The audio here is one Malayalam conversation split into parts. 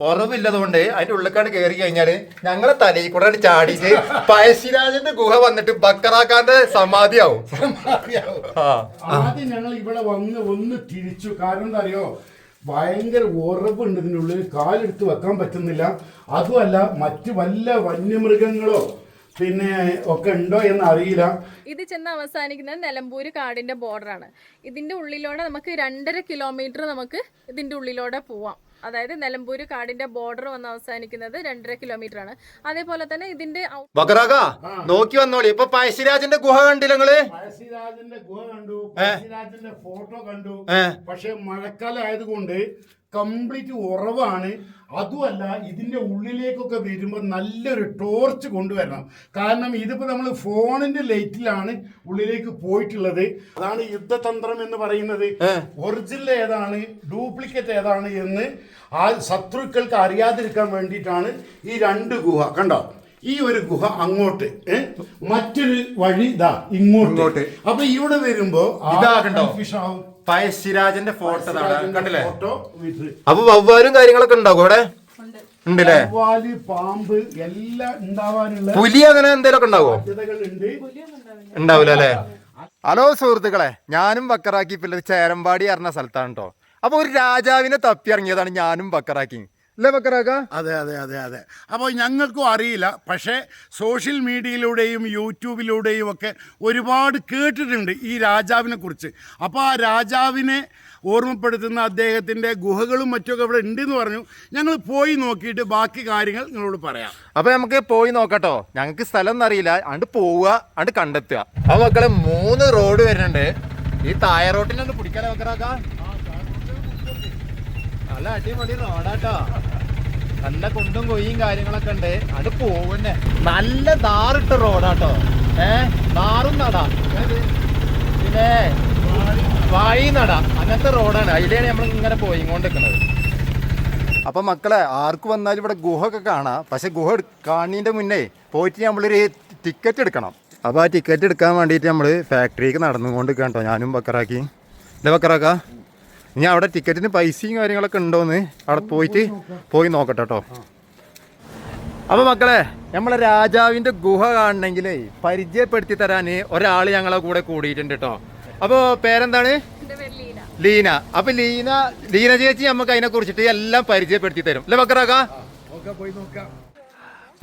ഉറവില്ലതുകൊണ്ട് അതിന്റെ ഉള്ളിക്കാട് കയറി കഴിഞ്ഞാൽ ഞങ്ങളെ തലയിൽ കൂടെ ചാടിച്ച് ചാടിയിട്ട് പഴശ്ശിരാജന്റെ ഗുഹ വന്നിട്ട് ബക്കറാക്കാന്റെ സമാധിയാവും. ആ. ആദ്യം ഞങ്ങൾ ഇവിടെ വന്ന് ഒന്ന് തിരിച്ചു. കാരണം എന്താ അറിയോ? ഭയങ്കര ഉറവുണ്ട് ഇതിനുള്ളിൽ കാലെടുത്ത് വെക്കാൻ പറ്റുന്നില്ല. അതുമല്ല മറ്റു വല്ല വന്യമൃഗങ്ങളോ പിന്നെ ഒക്കെ ഉണ്ടോ എന്ന് അറിയില്ല. ഇത് ചെന്ന് അവസാനിക്കുന്നത് നിലമ്പൂര് കാടിന്റെ ബോർഡറാണ് ഇതിന്റെ ഉള്ളിലൂടെ നമുക്ക് രണ്ടര കിലോമീറ്റർ നമുക്ക് ഇതിന്റെ ഉള്ളിലൂടെ പോവാം. അതായത് നിലമ്പൂര് കാടിന്റെ ബോർഡർ വന്ന് അവസാനിക്കുന്നത് രണ്ടര കിലോമീറ്റർ ആണ് അതേപോലെ തന്നെ ഇതിന്റെ നോക്കി വന്നോളി. ഇപ്പൊ പഴശ്ശിരാജന്റെ ഗുഹ കണ്ടില്ല നിങ്ങൾ? പഴശ്ശിരാജന്റെ ഗുഹ കണ്ടു പഴശ്ശിരാജന്റെ ഫോട്ടോ കണ്ടു. പക്ഷെ മഴക്കാലം ആയതുകൊണ്ട് കംപ്ലീറ്റ് ഉറവാണ്. അതുമല്ല ഇതിന്റെ ഉള്ളിലേക്കൊക്കെ വരുമ്പോൾ നല്ലൊരു ടോർച്ച് കൊണ്ടുവരണം. കാരണം ഇതിപ്പോൾ നമ്മൾ ഫോണിന്റെ ലൈറ്റിലാണ് ഉള്ളിലേക്ക് പോയിട്ടുള്ളത്. അതാണ് യുദ്ധതന്ത്രം എന്ന് പറയുന്നത്. ഒറിജിനൽ ഏതാണ് ഡ്യൂപ്ലിക്കേറ്റ് ഏതാണ് എന്ന് ആ ശത്രുക്കൾക്ക് അറിയാതിരിക്കാൻ വേണ്ടിയിട്ടാണ് ഈ രണ്ട് ഗുഹ. കണ്ടോ? ഈ ഒരു ഗുഹ അങ്ങോട്ട്? മറ്റൊരു വഴി ഇതാ ഇങ്ങോട്ട്. അപ്പൊ ഇവിടെ വരുമ്പോ ഇതാ കണ്ടോ? ഫോട്ടോ കണ്ടില്ലേ? ഫോട്ടോ അപ്പൊ വവ്വാലും കാര്യങ്ങളൊക്കെ ഉണ്ടാകും അവിടെ? ഉണ്ടല്ലേ? പാമ്പ് എല്ലാം ഉണ്ടാവാനുള്ള പുലി അങ്ങനെ എന്തേലൊക്കെ ഉണ്ടാവോ? ഉണ്ടാവില്ല അല്ലേ? ഹലോ സുഹൃത്തുക്കളെ ഞാനും ബക്കറാക്കി പിള്ളേർ ചേരമ്പാടി അറിഞ്ഞ സ്ഥലത്താണ് കേട്ടോ അപ്പൊ ഒരു രാജാവിനെ തപ്പി ഇറങ്ങിയതാണ് ഞാനും ബക്കറാക്കി. അല്ലേ ബക്കറാക്ക? അതെ അതെ അതെ അതെ. അപ്പോൾ ഞങ്ങൾക്കും അറിയില്ല. പക്ഷേ സോഷ്യൽ മീഡിയയിലൂടെയും യൂട്യൂബിലൂടെയും ഒക്കെ ഒരുപാട് കേട്ടിട്ടുണ്ട് ഈ രാജാവിനെ കുറിച്ച്. അപ്പോൾ ആ രാജാവിനെ ഓർമ്മപ്പെടുത്തുന്ന അദ്ദേഹത്തിന്റെ ഗുഹകളും മറ്റുമൊക്കെ ഇവിടെ ഉണ്ടെന്ന് പറഞ്ഞു. ഞങ്ങൾ പോയി നോക്കിയിട്ട് ബാക്കി കാര്യങ്ങൾ നിങ്ങളോട് പറയാം. അപ്പോൾ നമുക്ക് പോയി നോക്കട്ടോ. ഞങ്ങൾക്ക് സ്ഥലം എന്നറിയില്ല. അറിയില്ല അണ്ട് പോവുക അണ്ട് കണ്ടെത്തുക. അപ്പോൾ മക്കളെ മൂന്ന് റോഡ് വരുന്നുണ്ട്. ഈ തായ റോട്ടിനൊന്ന് പിടിക്കാൻ ബക്കറാക്ക? നല്ല അടിപൊളി റോഡാട്ടോ. നല്ല കുണ്ടും കൊയ്യും കാര്യങ്ങളൊക്കെ ഉണ്ട്. അത് പോവന്നെ. നല്ല ദാറിട്ട റോഡാട്ടോ. ഏ? ദാറും നടാ? പിന്നെ വായി നട അങ്ങനത്തെ റോഡാണ്. അതിലാണ് നമ്മൾ ഇങ്ങനെ പോയി കൊണ്ടിരിക്കുന്നത് അപ്പൊ മക്കളെ ആർക്ക് വന്നാലും ഇവിടെ ഗുഹ ഒക്കെ കാണാം. പക്ഷെ ഗുഹ കാണിന്റെ മുന്നേ പോയിട്ട് നമ്മളൊരു ടിക്കറ്റ് എടുക്കണം. അപ്പോൾ ആ ടിക്കറ്റ് എടുക്കാൻ വേണ്ടിയിട്ട് നമ്മൾ ഫാക്ടറിക്ക് നടന്നുകൊണ്ട് കേട്ടോ ഞാനും ബക്കറാക്കി. അല്ലേ ബക്കറാക്ക? ഇനി അവിടെ ടിക്കറ്റിന് പൈസയും കാര്യങ്ങളൊക്കെ ഉണ്ടോന്ന് അവിടെ പോയിട്ട് പോയി നോക്കട്ടെ കേട്ടോ അപ്പൊ മക്കളെ നമ്മളെ രാജാവിന്റെ ഗുഹ കാണണമെങ്കിൽ പരിചയപ്പെടുത്തി തരാൻ ഒരാൾ ഞങ്ങളെ കൂടെ കൂടിയിട്ടുണ്ട് കേട്ടോ അപ്പോ പേരെന്താണ്? ലീന. അപ്പൊ ലീന ലീന ചേച്ചി നമുക്ക് അതിനെ കുറിച്ചിട്ട് എല്ലാം പരിചയപ്പെടുത്തി തരും. അല്ലേ ബക്കറാക്ക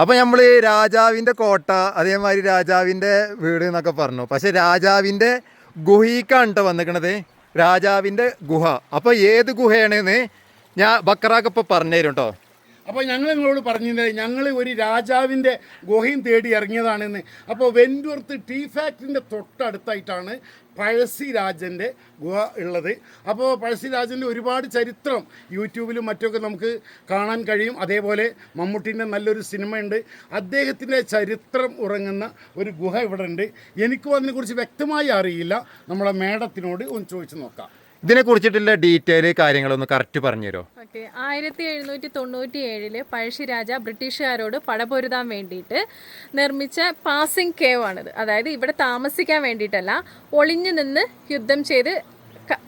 അപ്പൊ നമ്മൾ രാജാവിന്റെ കോട്ട അതേമാതിരി രാജാവിന്റെ വീട് എന്നൊക്കെ പറഞ്ഞു. പക്ഷെ രാജാവിന്റെ ഗുഹിക്കാണ് കേട്ടോ വന്നിക്കണത്. രാജാവിന്റെ ഗുഹ. അപ്പോൾ ഏത് ഗുഹയാണെന്ന് ഞാൻ ബക്കറാക്ക് പറഞ്ഞു പറഞ്ഞുതരും കേട്ടോ. അപ്പോൾ ഞങ്ങൾ നിങ്ങളോട് പറഞ്ഞിരുന്നത് ഞങ്ങൾ ഒരു രാജാവിന്റെ ഗുഹയും തേടി ഇറങ്ങിയതാണെന്ന്. അപ്പോൾ വെൻവർത്ത് ടീ ഫാക്ടറിന്റെ തൊട്ടടുത്തായിട്ടാണ് പഴശ്ശിരാജന്റെ ഗുഹ ഉള്ളത്. അപ്പോൾ പഴശ്ശിരാജന്റെ ഒരുപാട് ചരിത്രം യൂട്യൂബിലും മറ്റൊക്കെ നമുക്ക് കാണാൻ കഴിയും. അതേപോലെ മമ്മൂട്ടീന്റെ നല്ലൊരു സിനിമയുണ്ട്. അദ്ദേഹത്തിന്റെ ചരിത്രം ഉറങ്ങുന്ന ഒരു ഗുഹ ഇവിടെ ഉണ്ട്. എനിക്കും അതിനെക്കുറിച്ച് വ്യക്തമായി അറിയില്ല. നമ്മളെ മേഡത്തിനോട് ഒന്ന് ചോദിച്ചു നോക്കാം. ഇതിനെ കുറിച്ചിട്ടുള്ള ഡീറ്റെയിൽ കാര്യങ്ങളൊന്ന് കറക്റ്റ് പറഞ്ഞുതരോ ഓക്കെ. ആയിരത്തി എഴുന്നൂറ്റി തൊണ്ണൂറ്റി ഏഴിൽ പഴശ്ശിരാജ ബ്രിട്ടീഷുകാരോട് പടപൊരുതാൻ വേണ്ടിയിട്ട് നിർമ്മിച്ച പാസിംഗ് കേവ് ആണിത്. അതായത് ഇവിടെ താമസിക്കാൻ വേണ്ടിയിട്ടല്ല ഒളിഞ്ഞു നിന്ന് യുദ്ധം ചെയ്ത്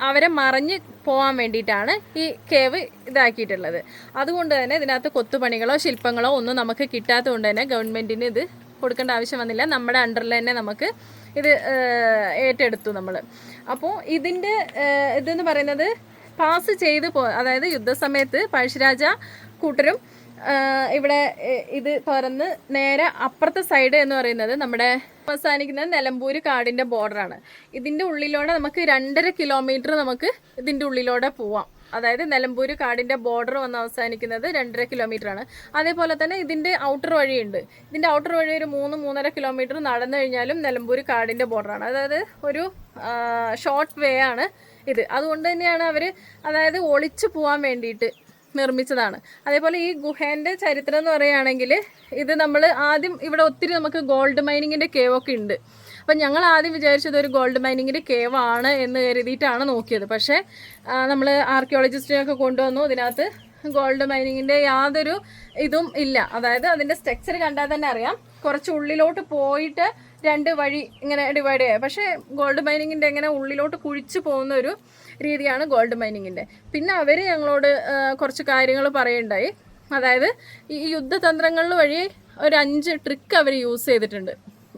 അവരെ മറഞ്ഞ് പോകാൻ വേണ്ടിയിട്ടാണ് ഈ കേവ് ഇതാക്കിയിട്ടുള്ളത്. അതുകൊണ്ട് തന്നെ ഇതിനകത്ത് കൊത്തുപണികളോ ശില്പങ്ങളോ ഒന്നും നമുക്ക് കിട്ടാത്തതുകൊണ്ട് തന്നെ ഗവൺമെന്റിന് ഇത് കൊടുക്കേണ്ട ആവശ്യം വന്നില്ല. നമ്മുടെ അണ്ടറിൽ തന്നെ നമുക്ക് ഇത് ഏറ്റെടുത്തു നമ്മൾ അപ്പോൾ ഇതിന്റെ ഇതെന്ന് പറയുന്നത് പാസ് ചെയ്ത് പോ അതായത് യുദ്ധസമയത്ത് പഴശ്ശിരാജ കൂട്ടരും ഇവിടെ ഇത് തുറന്ന് നേരെ അപ്പുറത്തെ സൈഡ് എന്ന് പറയുന്നത് നമ്മുടെ അവസാനിക്കുന്നത് നിലമ്പൂര് കാടിന്റെ ബോർഡറാണ് ഇതിന്റെ ഉള്ളിലൂടെ നമുക്ക് രണ്ടര കിലോമീറ്റർ നമുക്ക് ഇതിന്റെ ഉള്ളിലൂടെ പോവാം. അതായത് നിലമ്പൂര് കാടിന്റെ ബോർഡർ വന്ന് അവസാനിക്കുന്നത് രണ്ടര കിലോമീറ്റർ ആണ് അതേപോലെ തന്നെ ഇതിന്റെ ഔട്ടർ വഴിയുണ്ട്. ഇതിന്റെ ഔട്ടർ വഴി ഒരു മൂന്ന് മൂന്നര കിലോമീറ്റർ നടന്നു കഴിഞ്ഞാലും നിലമ്പൂര് കാടിന്റെ ബോർഡറാണ്. അതായത് ഒരു ഷോർട്ട് വേ ആണ് ഇത്. അതുകൊണ്ട് തന്നെയാണ് അവർ അതായത് ഒളിച്ചു പോകാൻ വേണ്ടിയിട്ട് നിർമ്മിച്ചതാണ്. അതേപോലെ ഈ ഗുഹേന്റെ ചരിത്രം എന്ന് പറയുകയാണെങ്കിൽ ഇത് നമ്മൾ ആദ്യം ഇവിടെ ഒത്തിരി നമുക്ക് ഗോൾഡ് മൈനിങ്ങിന്റെ കേവൊക്കെ ഉണ്ട്. അപ്പം ഞങ്ങൾ ആദ്യം വിചാരിച്ചത് ഒരു ഗോൾഡ് മൈനിങ്ങിന്റെ കേവ് ആണ് എന്ന് കരുതിയിട്ടാണ് നോക്കിയത്. പക്ഷേ നമ്മൾ ആർക്കിയോളജിസ്റ്റിനെയൊക്കെ കൊണ്ടുവന്നു. ഇതിനകത്ത് ഗോൾഡ് മൈനിങ്ങിന്റെ യാതൊരു ഇതും ഇല്ല. അതായത് അതിന്റെ സ്ട്രക്ചർ കണ്ടാൽ തന്നെ അറിയാം. കുറച്ച് ഉള്ളിലോട്ട് പോയിട്ട് രണ്ട് വഴി ഇങ്ങനെ ഡിവൈഡ് ചെയ്യുക പക്ഷേ ഗോൾഡ് മൈനിങ്ങിന്റെ എങ്ങനെ ഉള്ളിലോട്ട് കുഴിച്ചു പോകുന്ന ഒരു രീതിയാണ് ഗോൾഡ് മൈനിങ്ങിന്റെ പിന്നെ അവർ ഞങ്ങളോട് കുറച്ച് കാര്യങ്ങൾ പറയുണ്ടായി അതായത് ഈ യുദ്ധതന്ത്രങ്ങളിൽ വഴി ഒരു അഞ്ച് ട്രിക്ക് അവർ യൂസ് ചെയ്തിട്ടുണ്ട്.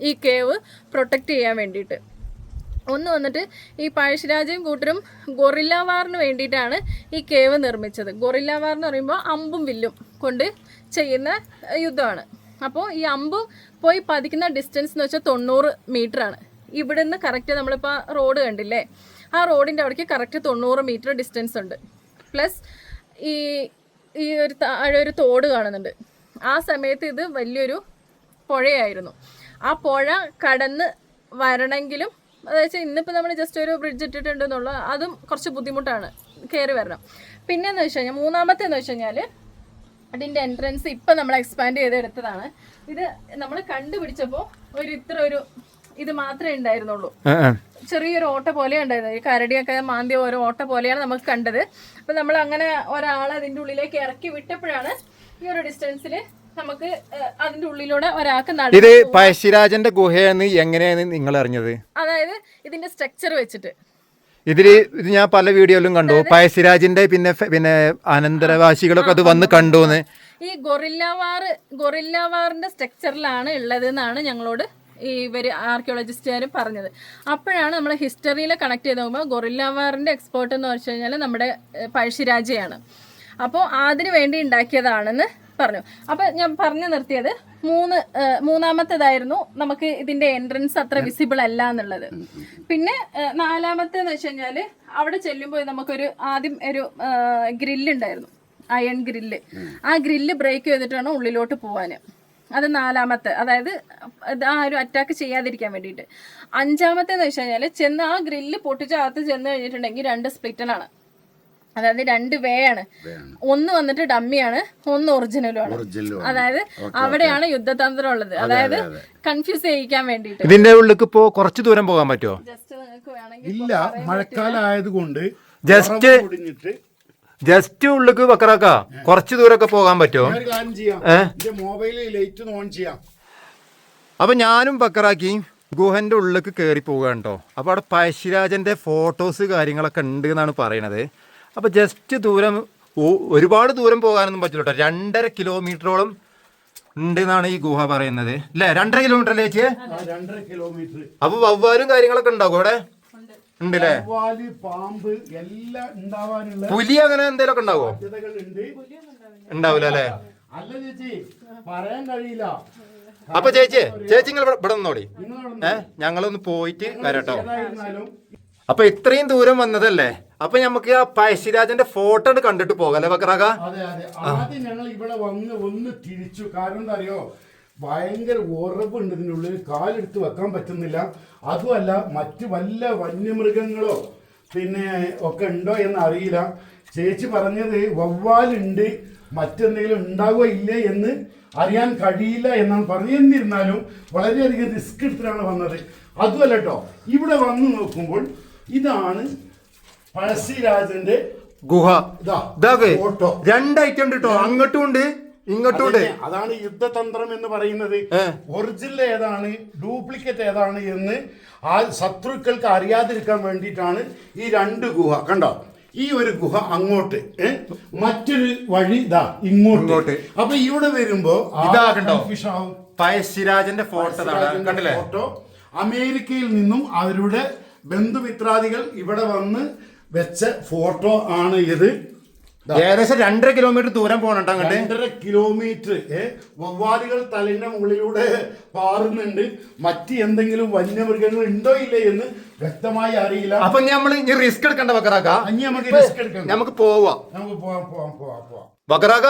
ഈ കേവ് പ്രൊട്ടക്റ്റ് ചെയ്യാൻ വേണ്ടിയിട്ട്. ഒന്ന് വന്നിട്ട് ഈ പഴശ്ശിരാജയും കൂട്ടരും ഗൊറില്ല വാറിന് വേണ്ടിയിട്ടാണ് ഈ കേവ് നിർമ്മിച്ചത്. ഗൊറില്ല വാർ എന്ന് പറയുമ്പോൾ അമ്പും വില്ലും കൊണ്ട് ചെയ്യുന്ന യുദ്ധമാണ്. അപ്പോൾ ഈ അമ്പ് പോയി പതിക്കുന്ന ഡിസ്റ്റൻസ് എന്ന് വെച്ചാൽ തൊണ്ണൂറ് ആണ്. നിന്ന് കറക്റ്റ് നമ്മളിപ്പോൾ റോഡ് കണ്ടില്ലേ? ആ റോഡിന്റെ അവിടേക്ക് കറക്റ്റ് തൊണ്ണൂറ് മീറ്റർ ഡിസ്റ്റൻസ് ഉണ്ട്. പ്ലസ് ഈ ഈ ഒരു താഴെ ഒരു തോട് കാണുന്നുണ്ട്. ആ സമയത്ത് ഇത് വലിയൊരു പുഴയായിരുന്നു. ആ പുഴ കടന്ന് വരണമെങ്കിലും അതായത് ഇന്നിപ്പോൾ നമ്മൾ ജസ്റ്റ് ഒരു ബ്രിഡ്ജ് ഇട്ടിട്ടുണ്ടെന്നുള്ളു അതും കുറച്ച് ബുദ്ധിമുട്ടാണ് കയറി വരണം. പിന്നെ എന്ന് വെച്ച് കഴിഞ്ഞാൽ മൂന്നാമത്തെ എന്ന് വെച്ച് കഴിഞ്ഞാൽ അതിന്റെ എൻട്രൻസ് ഇപ്പം നമ്മൾ എക്സ്പാൻഡ് ചെയ്തെടുത്തതാണ്. ഇത് നമ്മൾ കണ്ടുപിടിച്ചപ്പോൾ ഒരു ഇത്ര ഒരു ഇത് മാത്രമേ ഉണ്ടായിരുന്നുള്ളൂ. ചെറിയൊരു ഓട്ട പോലെ ഉണ്ടായിരുന്നു ഈ കരടിയൊക്കെ മാന്തിയ ഓരോ ഓട്ട പോലെയാണ് നമുക്ക് കണ്ടത്. അപ്പം നമ്മൾ അങ്ങനെ ഒരാളെ അതിന്റെ ഉള്ളിലേക്ക് ഇറക്കി വിട്ടപ്പോഴാണ് ഈ ഒരു ഡിസ്റ്റൻസിൽ നമുക്ക് അതിന്റെ ഉള്ളിലൂടെ ഒരാൾക്ക് ഇത് പഴശ്ശിരാജന്റെ ഗുഹയെന്ന് എങ്ങനെയാണ് നിങ്ങൾ അറിഞ്ഞത് അതായത് ഇതിന്റെ സ്ട്രക്ചർ വെച്ചിട്ട്. ഇതിൽ ഇത് ഞാൻ പല വീഡിയോയിലും കണ്ടു. പഴശ്ശിരാജിന്റെ പിന്നെ പിന്നെ അനന്തരവാസികളൊക്കെ അത് വന്ന് കണ്ടുന്ന്. ഈ ഗൊറില്ലവാർ ഗൊറില്ലവാറിന്റെ സ്ട്രക്ചറിലാണ് ഉള്ളത് എന്നാണ് ഞങ്ങളോട് ഈ ഇവർ ആർക്കിയോളജിസ്റ്റുകാർ പറഞ്ഞത്. അപ്പോഴാണ് നമ്മൾ ഹിസ്റ്ററിയിൽ കണക്ട് ചെയ്ത് നോക്കുമ്പോൾ ഗൊറില്ലവാറിന്റെ എക്സ്പോർട്ട് എന്ന് വെച്ച് കഴിഞ്ഞാൽ നമ്മുടെ പഴശ്ശിരാജയാണ്. അപ്പോൾ അതിന് വേണ്ടി ഉണ്ടാക്കിയതാണെന്ന് പറഞ്ഞു. അപ്പോൾ ഞാൻ പറഞ്ഞു നിർത്തിയത് മൂന്ന് മൂന്നാമത്തേതായിരുന്നു നമുക്ക് ഇതിന്റെ എൻട്രൻസ് അത്ര വിസിബിൾ അല്ല എന്നുള്ളത്. പിന്നെ നാലാമത്തേന്ന് വെച്ച് കഴിഞ്ഞാൽ അവിടെ ചെല്ലുമ്പോൾ നമുക്കൊരു ആദ്യം ഒരു ഗ്രില്ലുണ്ടായിരുന്നു അയൺ ഗ്രില്ല് ആ ഗ്രില്ല് ബ്രേക്ക് ചെയ്തിട്ടാണ് ഉള്ളിലോട്ട് പോവാൻ അത് നാലാമത്തെ അതായത് ഇത് ആ ഒരു അറ്റാക്ക് ചെയ്യാതിരിക്കാൻ വേണ്ടിയിട്ട്. അഞ്ചാമത്തെ എന്ന് വെച്ച് കഴിഞ്ഞാൽ ചെന്ന് ആ ഗ്രില്ല് പൊട്ടിച്ച് അകത്ത് ചെന്ന് കഴിഞ്ഞിട്ടുണ്ടെങ്കിൽ രണ്ട് സ്പ്ലിറ്റനാണ് അതായത് രണ്ട് വേ ആണ്. ഒന്ന് വന്നിട്ട് ഡമ്മിയാണ് ഒന്ന് ഒറിജിനലും ആണ് അതായത് അവിടെയാണ് യുദ്ധതന്ത്രം ഉള്ളത് അതായത് കൺഫ്യൂസ് ചെയ്യിക്കാൻ വേണ്ടിയിട്ട്. ഇതിന്റെ ഉള്ളിൽ ഇപ്പോ കുറച്ച് ദൂരം പോകാൻ പറ്റുമോ? ജസ്റ്റ് നിങ്ങൾക്ക് വേണമെങ്കിൽ ഇല്ല മഴക്കാലം ആയതുകൊണ്ട് ജസ്റ്റ് ജസ്റ്റ് ഉള്ളിൽ വെക്കറാക്കാ കുറച്ച് ദൂരൊക്കെ പോകാൻ പറ്റുമോ? ഞാൻ കാര്യം ചെയ്യാം. എന്റെ മൊബൈലിൽ ലൈറ്റ് ഓൺ ചെയ്യാം. അപ്പൊ ഞാനും വെക്കറാക്കി ഗുഹന്റെ ഉള്ളിലേക്ക് കയറി പോവുകയാണ് കേട്ടോ അപ്പൊ അവിടെ പഴശ്ശിരാജന്റെ ഫോട്ടോസ് കാര്യങ്ങളൊക്കെ ഉണ്ട് എന്നാണ് പറയണത്. അപ്പൊ ജസ്റ്റ് ദൂരം ഒരുപാട് ദൂരം പോകാനൊന്നും പറ്റില്ല കേട്ടോ രണ്ടര കിലോമീറ്ററോളം ഉണ്ട് എന്നാണ് ഈ ഗുഹ പറയുന്നത്. അല്ലേ രണ്ടര കിലോമീറ്റർ അല്ലേ ചേച്ചിയെ ആ രണ്ടര കിലോമീറ്റർ. അപ്പൊ വവ്വാലും കാര്യങ്ങളൊക്കെ ഉണ്ടാവും അവിടെ? ഉണ്ടല്ലേ? പാമ്പ് എല്ലാം ഉണ്ടാവാനുള്ള പുലി അങ്ങനെ എന്തെങ്കിലും ഉണ്ടാവോ? സാധ്യതകൾ ഉണ്ട് ഉണ്ടാവില്ല അല്ലേ? അല്ല ചേച്ചി പറയാൻ കഴിയില്ല. അപ്പൊ ചേച്ചി ചേച്ചി നിങ്ങൾ ഇവിടെ നിന്നോടി. ഏഹ് ഞങ്ങളൊന്ന് പോയിട്ട് വരട്ടോ. അപ്പൊ ഇത്രയും ദൂരം വന്നതല്ലേ? അപ്പൊ നമുക്ക് ആ പഴശ്ശിരാജന്റെ ഫോട്ടോ കണ്ടിട്ട് പോകല്ലേ ബക്രാക അതെ അതെ. ആദ്യം ഞങ്ങൾ ഇവിടെ വന്ന് ഒന്ന് തിരിച്ചു. കാരണം എന്താ അറിയോ? ഭയങ്കര ഉറവുണ്ട് ഇതിനുള്ളിൽ കാലെടുത്ത് വെക്കാൻ പറ്റുന്നില്ല. അതുമല്ല മറ്റു വല്ല വന്യമൃഗങ്ങളോ പിന്നെ ഒക്കെ ഉണ്ടോ എന്ന് അറിയില്ല. ചേച്ചി പറഞ്ഞത് വവ്വാലുണ്ട് മറ്റെന്തെങ്കിലും ഉണ്ടാവുക ഇല്ലേ എന്ന് അറിയാൻ കഴിയില്ല എന്നാണ് പറഞ്ഞു എന്നിരുന്നാലും വളരെയധികം റിസ്ക് എടുത്തിട്ടാണ് വന്നത്. അതുമല്ല കേട്ടോ ഇവിടെ വന്ന് നോക്കുമ്പോൾ ഇതാണ് പഴശ്ശിരാജന്റെ ഗുഹ. ഇതാ ഇതാകെ രണ്ട് ഐറ്റം ഉണ്ട് കേട്ടോ അങ്ങോട്ടും ഉണ്ട് ഇങ്ങോട്ടും ഉണ്ട് അതാണ് യുദ്ധതന്ത്രം എന്ന് പറയുന്നത്. ഒറിജിനൽ ഏതാണ് ഡ്യൂപ്ലിക്കേറ്റ് ഏതാണ് എന്ന് ആ ശത്രുക്കൾക്ക് അറിയാതിരിക്കാൻ വേണ്ടിയിട്ടാണ് ഈ രണ്ട് ഗുഹ. കണ്ടോ? ഈ ഒരു ഗുഹ അങ്ങോട്ട്? മറ്റൊരു വഴി ഇതാ ഇങ്ങോട്ട്. അപ്പൊ ഇവിടെ വരുമ്പോ ഇതാ കണ്ടോ? പഴശ്ശിരാജന്റെ ഫോട്ടോ കണ്ടില്ലേ? ഫോട്ടോ അമേരിക്കയിൽ നിന്നും അവരുടെ ബന്ധുമിത്രാദികൾ ഇവിടെ വന്ന് വെച്ച ഫോട്ടോ ആണ് ഇത്. ഏകദേശം രണ്ടര കിലോമീറ്റർ ദൂരം പോകണം അങ്ങോട്ട്. രണ്ടര കിലോമീറ്റർ. വവ്വാലുകൾ തലിന്റെ മുകളിലൂടെ പാറുന്നുണ്ട്. മറ്റ് എന്തെങ്കിലും വന്യമൃഗങ്ങൾ ഉണ്ടോ ഇല്ലേ എന്ന് വ്യക്തമായി അറിയില്ല. അപ്പൊ നമ്മൾ ഇനി റിസ്ക് എടുക്കേണ്ട വക്കറാക്കാം നമുക്ക് റിസ്ക് എടുക്കണം നമുക്ക് പോവാ. നമുക്ക് പോവാം പോവാം പോവാം പോവാം. ബക്കറാക്ക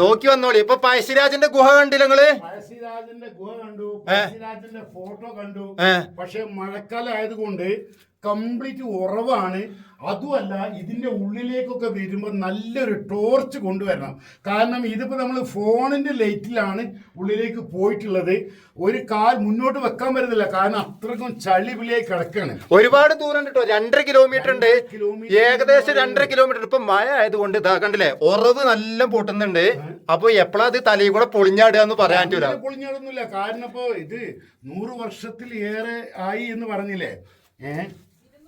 നോക്കി വന്നോളി. ഇപ്പൊ പഴശ്ശിരാജന്റെ ഗുഹ കണ്ടില്ല നിങ്ങൾ? പഴശ്ശിരാജന്റെ ഗുഹ കണ്ടു. പഴശ്ശിരാജന്റെ ഫോട്ടോ കണ്ടു. പക്ഷെ മഴക്കാലം ആയതുകൊണ്ട് കംപ്ലീറ്റ് ഉറവാണ്. അതുമല്ല ഇതിന്റെ ഉള്ളിലേക്കൊക്കെ വരുമ്പോൾ നല്ലൊരു ടോർച്ച് കൊണ്ടുവരണം. കാരണം ഇതിപ്പോൾ നമ്മൾ ഫോണിന്റെ ലൈറ്റിലാണ് ഉള്ളിലേക്ക് പോയിട്ടുള്ളത്. ഒരു കാൽ മുന്നോട്ട് വെക്കാൻ പറ്റുന്നില്ല കാരണം അത്രക്കും ചളി വിളിയായി കിടക്കാണ്. ഒരുപാട് ദൂരം കേട്ടോ രണ്ടര കിലോമീറ്റർ ഉണ്ട്. ഏകദേശം രണ്ടര കിലോമീറ്റർ ഇപ്പം മഴ ആയതുകൊണ്ട് ഇതാ കണ്ടില്ലേ ഉറവ് നല്ല പൊട്ടുന്നുണ്ട്. അപ്പോൾ എപ്പോഴാ അത് തലയിൽ കൂടെ പൊളിഞ്ഞാടുക എന്ന് പറയാൻ പറ്റൂല. പൊളിഞ്ഞാടൊന്നുമില്ല. കാരണം ഇപ്പോ ഇത് നൂറ് വർഷത്തിൽ ഏറെ ആയി എന്ന് പറഞ്ഞില്ലേ? ഏ?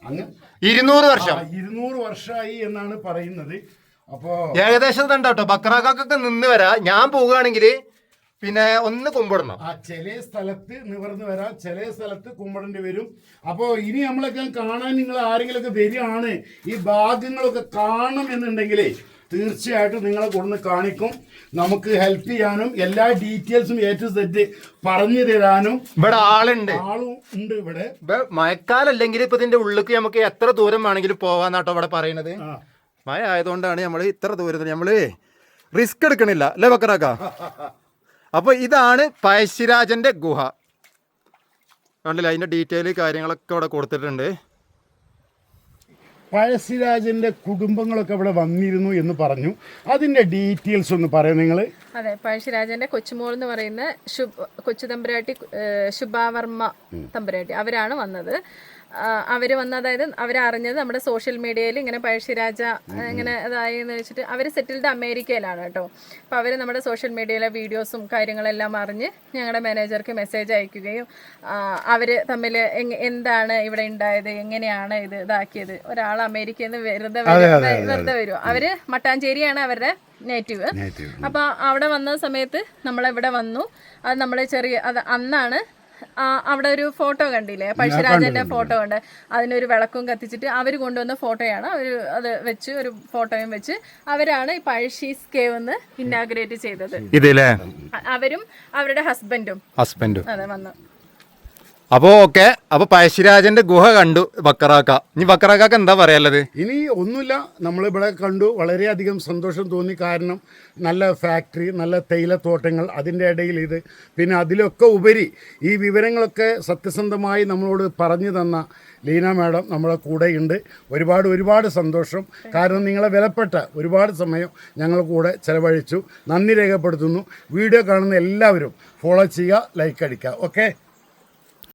അങ്ങ് ഇരുന്നൂറ് വർഷം. ഇരുന്നൂറ് വർഷമായി എന്നാണ് പറയുന്നത്. അപ്പോ ഏകദേശം കണ്ടോ ബക്രാക്കൊക്കെ നിന്ന് വരാ. ഞാൻ പോവുകയാണെങ്കിൽ പിന്നെ ഒന്ന് കുമ്പിടണം. ആ ചില സ്ഥലത്ത് നിവർന്ന് വരാം. ചില സ്ഥലത്ത് കുമ്പിടേണ്ടി വരും. അപ്പോ ഇനി നമ്മളൊക്കെ കാണാൻ നിങ്ങൾ ആരെങ്കിലുമൊക്കെ വരികയാണ് ഈ ഭാഗങ്ങളൊക്കെ കാണണം എന്നുണ്ടെങ്കിലേ തീർച്ചയായിട്ടും നിങ്ങളെ കൊടുന്ന് കാണിക്കും. നമുക്ക് ഹെൽപ്പ് ചെയ്യാനും എല്ലാ ഡീറ്റെയിൽസും എ ടു സെറ്റ് പറഞ്ഞു തരാനും. ഇവിടെ ആളുണ്ട്. ആളും ഉണ്ട് ഇവിടെ. മഴക്കാലം മഴക്കാലല്ലെങ്കിൽ ഇപ്പൊ ഇതിന്റെ ഉള്ളിലേക്ക് നമുക്ക് എത്ര ദൂരം വേണമെങ്കിലും പോവാന്നാട്ടോ ഇവിടെ പറയണത്. മഴ ആയതുകൊണ്ടാണ് നമ്മൾ ഇത്ര ദൂരത്തിൽ നമ്മൾ റിസ്ക് എടുക്കണില്ല. അല്ലേ ബക്കറാക്ക? അപ്പൊ ഇതാണ് പഴശ്ശിരാജന്റെ ഗുഹ. കണ്ടില്ല? അതിന്റെ ഡീറ്റെയിൽ കാര്യങ്ങളൊക്കെ അവിടെ കൊടുത്തിട്ടുണ്ട്. പഴശ്ശിരാജന്റെ കുടുംബങ്ങളൊക്കെ ഇവിടെ വന്നിരുന്നു എന്ന് പറഞ്ഞു. അതിന്റെ ഡീറ്റെയിൽസ് ഒന്ന് പറയാം നിങ്ങൾ അതെ പഴശ്ശിരാജന്റെ കൊച്ചുമോൾ എന്ന് പറയുന്ന ശുഭ കൊച്ചു തമ്പുരാട്ടി ശുഭാവർമ്മ തമ്പുരാട്ടി. അവരാണ് വന്നത്. ആ, വന്ന് അതായത് അവരറിഞ്ഞത് നമ്മുടെ സോഷ്യൽ മീഡിയയിൽ ഇങ്ങനെ പഴശ്ശിരാജ ഇങ്ങനെ ഇതായി എന്ന് വെച്ചിട്ട് അവർ സെറ്റിൽഡ് അമേരിക്കയിലാണ് കേട്ടോ. അപ്പോൾ അവർ നമ്മുടെ സോഷ്യൽ മീഡിയയിലെ വീഡിയോസും കാര്യങ്ങളെല്ലാം അറിഞ്ഞ് ഞങ്ങളുടെ മാനേജർക്ക് മെസ്സേജ് അയക്കുകയും അവർ തമ്മിൽ എന്താണ് ഇവിടെ ഉണ്ടായത് എങ്ങനെയാണ് ഇത് ഇതാക്കിയത്? ഒരാൾ അമേരിക്കയിൽ നിന്ന് വെറുതെ വെറുതെ വരുമോ അവർ മട്ടാഞ്ചേരിയാണ് അവരുടെ നേറ്റീവ്. അപ്പൊ അവിടെ വന്ന സമയത്ത് നമ്മളിവിടെ വന്നു? അത് നമ്മളെ ചെറിയ അത് അന്നാണ് അവിടെ ഒരു ഫോട്ടോ കണ്ടില്ലേ? പഴശ്ശിരാജന്റെ ഫോട്ടോ ഉണ്ട്. അതിനൊരു വിളക്കും കത്തിച്ചിട്ട് അവർ കൊണ്ടുവന്ന ഫോട്ടോയാണ്. അവർ അത് വെച്ച് ഒരു ഫോട്ടോയും വെച്ച് അവരാണ് ഈ പഴശ്ശീസ് കേവ് എന്ന് ഇന്നാഗ്രേറ്റ് ചെയ്തത്. അവരും അവരുടെ ഹസ്ബൻഡും ഹസ്ബൻഡും അതെ വന്നു. അപ്പോ ഓക്കെ അപ്പൊ പഴശ്ശിരാജന്റെ ഗുഹ കണ്ടു ബക്കറാക്ക ഇനി ബക്കറാക്കാക്ക് എന്താ പറയാനുള്ളത്? ഇനി ഒന്നുമില്ല. നമ്മളിവിടെ കണ്ടു. വളരെയധികം സന്തോഷം തോന്നി. കാരണം നല്ല ഫാക്ടറി നല്ല തേയിലത്തോട്ടങ്ങൾ അതിന്റെ ഇടയിൽ ഇത്. പിന്നെ അതിലൊക്കെ ഉപരി ഈ വിവരങ്ങളൊക്കെ സത്യസന്ധമായി നമ്മളോട് പറഞ്ഞു തന്ന ലീന മാഡം നമ്മളെ കൂടെയുണ്ട് ഒരുപാട് ഒരുപാട് സന്തോഷം. കാരണം നിങ്ങളെ വിലപ്പെട്ട ഒരുപാട് സമയം ഞങ്ങൾ കൂടെ ചെലവഴിച്ചു. നന്ദി രേഖപ്പെടുത്തുന്നു. വീഡിയോ കാണുന്ന എല്ലാവരും ഫോളോ ചെയ്യുക ലൈക്ക് അടിക്കുക. ഓക്കെ?